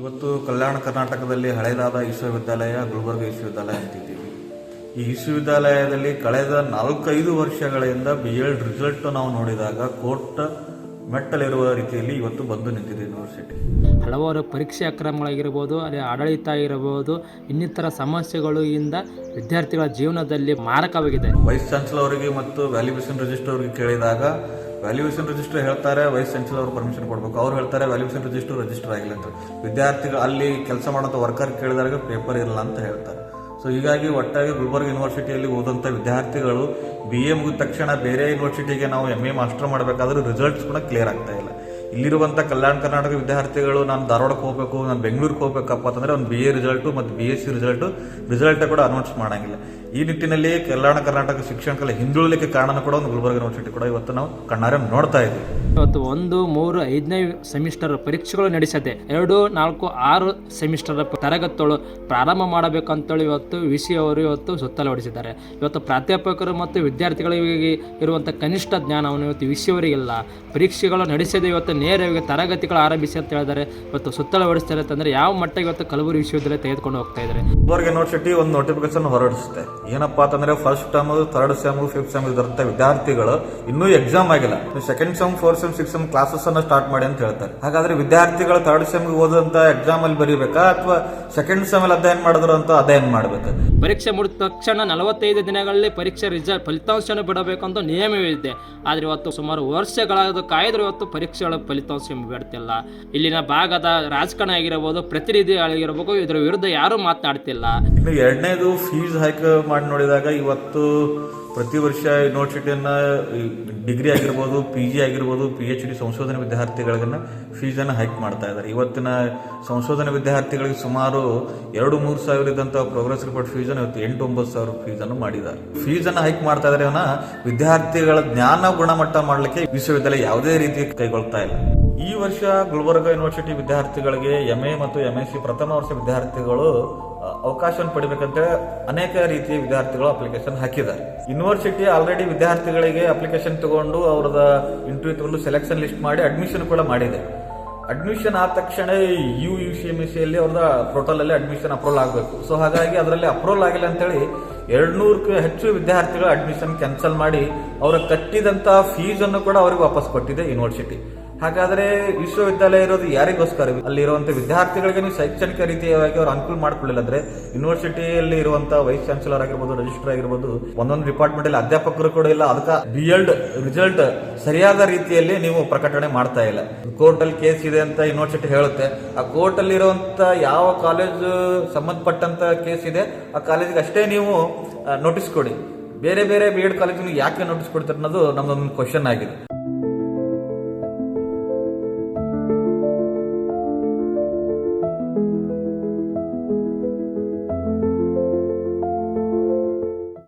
ಇವತ್ತು ಕಲ್ಯಾಣ ಕರ್ನಾಟಕದಲ್ಲಿ ಹಳೆಯದಾದ ವಿಶ್ವವಿದ್ಯಾಲಯ ಗುಲ್ಬರ್ಗ ವಿಶ್ವವಿದ್ಯಾಲಯ ಅಂತಿದ್ದೀವಿ. ಈ ವಿಶ್ವವಿದ್ಯಾಲಯದಲ್ಲಿ ಕಳೆದ ನಾಲ್ಕೈದು ವರ್ಷಗಳಿಂದ ಬಿ ಎಡ್ ರಿಸಲ್ಟ್ ನಾವು ನೋಡಿದಾಗ ಕೋರ್ಟ್ ಮೆಟ್ಟಲಿರುವ ರೀತಿಯಲ್ಲಿ ಇವತ್ತು ಬಂದು ನಿಂತಿದೆ ಯೂನಿವರ್ಸಿಟಿ ಹಲವಾರು ಪರೀಕ್ಷೆ ಅಕ್ರಮಗಳಾಗಿರ್ಬೋದು ಅಲ್ಲಿ ಆಡಳಿತ ಇರಬಹುದು ಇನ್ನಿತರ ಸಮಸ್ಯೆಗಳು ಇಂದ ವಿದ್ಯಾರ್ಥಿಗಳ ಜೀವನದಲ್ಲಿ ಮಾರಕವಾಗಿದೆ. ವೈಸ್ ಚಾನ್ಸಲರ್ ಅವರಿಗೆ ಮತ್ತು ವ್ಯಾಲ್ಯೂಯೇಷನ್ ರಿಜಿಸ್ಟರ್ ಅವರಿಗೆ ಕೇಳಿದಾಗ ವ್ಯಾಲ್ಯೂಯೇಷನ್ ರಿಜಿಸ್ಟರ್ ಹೇಳ್ತಾರೆ ವೈಸ್ ಚಾನ್ಸಲರ್ ಅವರು ಪರ್ಮಿಷನ್ ಕೊಡಬೇಕು. ಅವ್ರು ಹೇಳ್ತಾರೆ ವ್ಯಾಲ್ಯೂಯೇಷನ್ ರಿಜಿಸ್ಟರ್ ರಿಜಿಸ್ಟರ್ ಆಗಿಲ್ಲ ಅಂತ. ವಿದ್ಯಾರ್ಥಿಗಳು ಅಲ್ಲಿ ಕೆಲಸ ಮಾಡೋಂಥ ವರ್ಕರ್ ಕೇಳಿದಾಗ ಪೇಪರ್ ಇರಲ್ಲ ಅಂತ ಹೇಳ್ತಾರೆ. ಸೊ ಹೀಗಾಗಿ ಒಟ್ಟಾಗಿ ಗುಲ್ಬರ್ಗ ಯೂನಿವರ್ಸಿಟಿಯಲ್ಲಿ ಓದಂಥ ವಿದ್ಯಾರ್ಥಿಗಳು ಬಿ ಎ ಮುಗಿದ ತಕ್ಷಣ ಬೇರೆ ಯೂನಿವರ್ಸಿಟಿಗೆ ನಾವು ಎಂ ಎ ಮಾಸ್ಟರ್ ಮಾಡಬೇಕಾದ್ರೆ ರಿಸಲ್ಟ್ಸ್ ಕೂಡ ಕ್ಲಿಯರ್ ಆಗ್ತಾ ಇಲ್ಲ. ಇಲ್ಲಿರುವಂಥ ಕಲ್ಯಾಣ ಕರ್ನಾಟಕ ವಿದ್ಯಾರ್ಥಿಗಳು, ನಾನು ಧಾರವಾಡಕ್ಕೆ ಹೋಗಬೇಕು, ನಾನು ಬೆಂಗಳೂರಿಗೆ ಹೋಗ್ಬೇಕಪ್ಪ ಅಂತಂದ್ರೆ ಒಂದು ಬಿ ಎ ರಿಸಲ್ಟು ಮತ್ತು B S C result result ಕೂಡ ಅನೌನ್ಸ್ ಮಾಡಂಗಿಲ್ಲ. ಈ ನಿಟ್ಟಿನಲ್ಲಿ ಕಲ್ಯಾಣ ಕರ್ನಾಟಕ ಶಿಕ್ಷಣ ಕಲೆ ಹಿಂದುಳಿಲಿಕ್ಕೆ ಕಾರಣ ಕೂಡ ಒಂದು ಗುಲ್ಬರ್ಗ ಯೂನಿವರ್ಸಿಟಿ ಕೂಡ ಇವತ್ತು ನಾವು ಕಣ್ಣಾರೆ ನೋಡ್ತಾ ಇದ್ದೀವಿ. ಇವತ್ತು ಒಂದು ಮೂರು ಐದನೇ ಸೆಮಿಸ್ಟರ್ ಪರೀಕ್ಷೆಗಳು ನಡೆಸದೆ ಎರಡು ನಾಲ್ಕು ಆರು ಸೆಮಿಸ್ಟರ್ ತರಗತಿಗಳು ಪ್ರಾರಂಭ ಮಾಡಬೇಕಂತೇಳಿ ಇವತ್ತು ವಿ ಸಿ ಅವರು ಇವತ್ತು ಸುತ್ತಲ ಹೊಡಿಸಿದ್ದಾರೆ ಇವತ್ತು ಪ್ರಾಧ್ಯಾಪಕರು ಮತ್ತು ವಿದ್ಯಾರ್ಥಿಗಳಿಗೆ ಇರುವಂಥ ಕನಿಷ್ಠ ಜ್ಞಾನವನ್ನು ಇವತ್ತು ವಿ ಸಿ ಅವರಿಗಿಲ್ಲ ಪರೀಕ್ಷೆಗಳು ನಡೆಸದೆ ಇವತ್ತು ನೇರವಾಗಿ ತರಗತಿಗಳು ಆರಂಭಿಸಿ ಅಂತ ಹೇಳಿದ್ದಾರೆ. ಇವತ್ತು ಸುತ್ತಲ ಹೊಡಿಸ್ತಾರೆ ಅಂತಂದ್ರೆ ಯಾವ ಮಟ್ಟಿಗೆ ಇವತ್ತು ಕಲಬುರಗಿ ವಿಶ್ವವಿದ್ಯಾಲಯ ತೆಗೆದುಕೊಂಡು ಹೋಗ್ತಾ ಇದ್ದಾರೆ. ಗುಲ್ಬರ್ಗ ಯೂನಿವರ್ಸಿಟಿ ಒಂದು ನೋಟಿಫಿಕೇಶನ್ ಹೊರಡಿಸುತ್ತೆ. ಏನಪ್ಪಾ ಅಂತಂದ್ರೆ first term third sem fifth sem ಇದ್ದಂತ ವಿದ್ಯಾರ್ಥಿಗಳು ಇನ್ನೂ ಎಕ್ಸಾಮ್ ಆಗಿಲ್ಲ. Second sem fourth sem six sem classes ಅನ್ನ ಸ್ಟಾರ್ಟ್ ಮಾಡಿ ಅಂತ ಹೇಳ್ತಾರೆ. ಹಾಗಾದ್ರೆ ವಿದ್ಯಾರ್ಥಿಗಳು ಥರ್ಡ್ ಸೆಮ್ ಓದಂತ ಎಕ್ಸಾಮ್ ಅಲ್ಲಿ ಬರೀಬೇಕಾ ಅಥವಾ ಸೆಕೆಂಡ್ ಸೆಮ್ ಅಲ್ಲಿ ಅಧ್ಯಯನ ಮಾಡಿದ್ರು ಅಂತ ಅಧ್ಯಯನ ಮಾಡ್ಬೇಕು? ಪರೀಕ್ಷೆ ಮುಗಿದ ತಕ್ಷಣ ನಲವತ್ತೈದು ದಿನಗಳಲ್ಲಿ ಪರೀಕ್ಷೆ ರಿಸಲ್ಟ್ ಫಲಿತಾಂಶನ ಬಿಡಬೇಕಂತ ನಿಯಮವಿದೆ ಆದ್ರೆ ಇವತ್ತು ಸುಮಾರು ವರ್ಷಗಳಾದ ಕಾಯ್ದ್ರೆ ಇವತ್ತು ಪರೀಕ್ಷೆಗಳ ಫಲಿತಾಂಶ ಬಿಡ್ತಿಲ್ಲ. ಇಲ್ಲಿನ ಭಾಗದ ರಾಜಕಾರಣ ಆಗಿರಬಹುದು ಪ್ರತಿನಿಧಿ ಆಗಿರಬಹುದು ಇದರ ವಿರುದ್ಧ ಯಾರು ಮಾತನಾಡ್ತಿಲ್ಲ. ಇನ್ನು ಎರಡನೇದು ಫೀಸ್ ಹೈಕ್ ಮಾಡಿ ನೋಡಿದಾಗ ಇವತ್ತು ಪ್ರತಿ ವರ್ಷ ಯೂನಿವರ್ಸಿಟಿಯನ್ನ ಡಿಗ್ರಿ ಆಗಿರ್ಬೋದು ಪಿ ಜಿ ಆಗಿರ್ಬೋದು ಪಿ ಎಚ್ ಡಿ ಸಂಶೋಧನೆ ವಿದ್ಯಾರ್ಥಿಗಳಿಗನ್ನು ಫೀಸನ್ನು ಹೈಕ್ ಮಾಡ್ತಾ ಇದ್ದಾರೆ. ಇವತ್ತಿನ ಸಂಶೋಧನೆ ವಿದ್ಯಾರ್ಥಿಗಳಿಗೆ ಸುಮಾರು ಎರಡು ಮೂರು ಸಾವಿರ ಇದ್ದಂಥ ಪ್ರೋಗ್ರೆಸ್ ರಿಪೋರ್ಟ್ ಫೀಸನ್ನು ಇವತ್ತು ಎಂಟು ಒಂಬತ್ತು ಸಾವಿರ ಫೀಸನ್ನು ಮಾಡಿದ್ದಾರೆ. ಫೀಸನ್ನು ಹೈಕ್ ಮಾಡ್ತಾ ಇದ್ದಾರೆ ಅವನ್ನ ವಿದ್ಯಾರ್ಥಿಗಳ ಜ್ಞಾನ ಗುಣಮಟ್ಟ ಮಾಡಲಿಕ್ಕೆ ವಿಶ್ವವಿದ್ಯಾಲಯ ಯಾವುದೇ ರೀತಿ ಕೈಗೊಳ್ತಾ ಇಲ್ಲ. ಈ ವರ್ಷ ಗುಲ್ಬರ್ಗ ಯೂನಿವರ್ಸಿಟಿ ವಿದ್ಯಾರ್ಥಿಗಳಿಗೆ ಎಂ ಎ ಮತ್ತು ಎಂ ಎಸ್ ಸಿ ಪ್ರಥಮ ವರ್ಷ ವಿದ್ಯಾರ್ಥಿಗಳು ಅವಕಾಶವನ್ನು ಪಡಿಬೇಕಂತೇಳಿ ಅನೇಕ ರೀತಿಯ ವಿದ್ಯಾರ್ಥಿಗಳು ಅಪ್ಲಿಕೇಶನ್ ಹಾಕಿದ್ದಾರೆ. ಯೂನಿವರ್ಸಿಟಿ ಆಲ್ರೆಡಿ ವಿದ್ಯಾರ್ಥಿಗಳಿಗೆ ಅಪ್ಲಿಕೇಶನ್ ತಗೊಂಡು ಅವ್ರದ ಇಂಟರ್ವ್ಯೂ ತಗೊಂಡು ಸೆಲೆಕ್ಷನ್ ಲಿಸ್ಟ್ ಮಾಡಿ ಅಡ್ಮಿಷನ್ ಕೂಡ ಮಾಡಿದೆ. ಅಡ್ಮಿಷನ್ ಆದ ತಕ್ಷಣ U U C M C ಅಲ್ಲಿ ಅವ್ರದ ಪೋರ್ಟಲ್ ಅಲ್ಲಿ ಅಡ್ಮಿಷನ್ ಅಪ್ರೂವಲ್ ಆಗಬೇಕು. ಸೊ ಹಾಗಾಗಿ ಅದರಲ್ಲಿ ಅಪ್ರೂವಲ್ ಆಗಿಲ್ಲ ಅಂತೇಳಿ ಎರಡ್ನೂರಕ್ಕೂ ಹೆಚ್ಚು ವಿದ್ಯಾರ್ಥಿಗಳು ಅಡ್ಮಿಷನ್ ಕ್ಯಾನ್ಸಲ್ ಮಾಡಿ ಅವರ ಕಟ್ಟಿದಂತಹ ಫೀಸ್ ಅನ್ನು ಕೂಡ ಅವರಿಗೆ ವಾಪಸ್ ಕೊಟ್ಟಿದೆ ಯೂನಿವರ್ಸಿಟಿ ಹಾಗಾದ್ರೆ ವಿಶ್ವವಿದ್ಯಾಲಯ ಇರೋದು ಯಾರಿಗೋಸ್ಕರ? ಅಲ್ಲಿರುವಂತ ವಿದ್ಯಾರ್ಥಿಗಳಿಗೆ ನೀವು ಶೈಕ್ಷಣಿಕ ರೀತಿಯಾಗಿ ಅವ್ರು ಅನುಕೂಲ ಮಾಡ್ಕೊಳ್ಳಿಲ್ಲ ಅಂದ್ರೆ ಯೂನಿವರ್ಸಿಟಿಯಲ್ಲಿ ಇರುವಂತಹ ವೈಸ್ ಚಾನ್ಸಲರ್ ಆಗಿರ್ಬೋದು ರಿಜಿಸ್ಟರ್ ಆಗಿರ್ಬೋದು, ಒಂದೊಂದು ಡಿಪಾರ್ಟ್ಮೆಂಟ್ ಅಲ್ಲಿ ಅಧ್ಯಾಪಕರು ಕೂಡ ಇಲ್ಲ. ಅದಕ್ಕೆ ಬಿ ಎಲ್ಡ್ ರಿಸಲ್ಟ್ ಸರಿಯಾದ ರೀತಿಯಲ್ಲಿ ನೀವು ಪ್ರಕಟಣೆ ಮಾಡ್ತಾ ಇಲ್ಲ. ಕೋರ್ಟ್ ಅಲ್ಲಿ ಕೇಸ್ ಇದೆ ಅಂತ ಯೂನಿವರ್ಸಿಟಿ ಹೇಳುತ್ತೆ. ಆ ಕೋರ್ಟ್ ಅಲ್ಲಿ ಇರುವಂತ ಯಾವ ಕಾಲೇಜ್ ಸಂಬಂಧಪಟ್ಟಂತ ಕೇಸ್ ಇದೆ, ಆ ಕಾಲೇಜಿಗೆ ಅಷ್ಟೇ ನೀವು ನೋಟಿಸ್ ಕೊಡಿ. ಬೇರೆ ಬೇರೆ ಬಿ ಎಡ್ ಕಾಲೇಜಿಗೆ ಯಾಕೆ ನೋಟಿಸ್ ಕೊಡ್ತಾರೆ ಅನ್ನೋದು ನಮ್ದೊಂದು ಕ್ವಶನ್ ಆಗಿದೆ.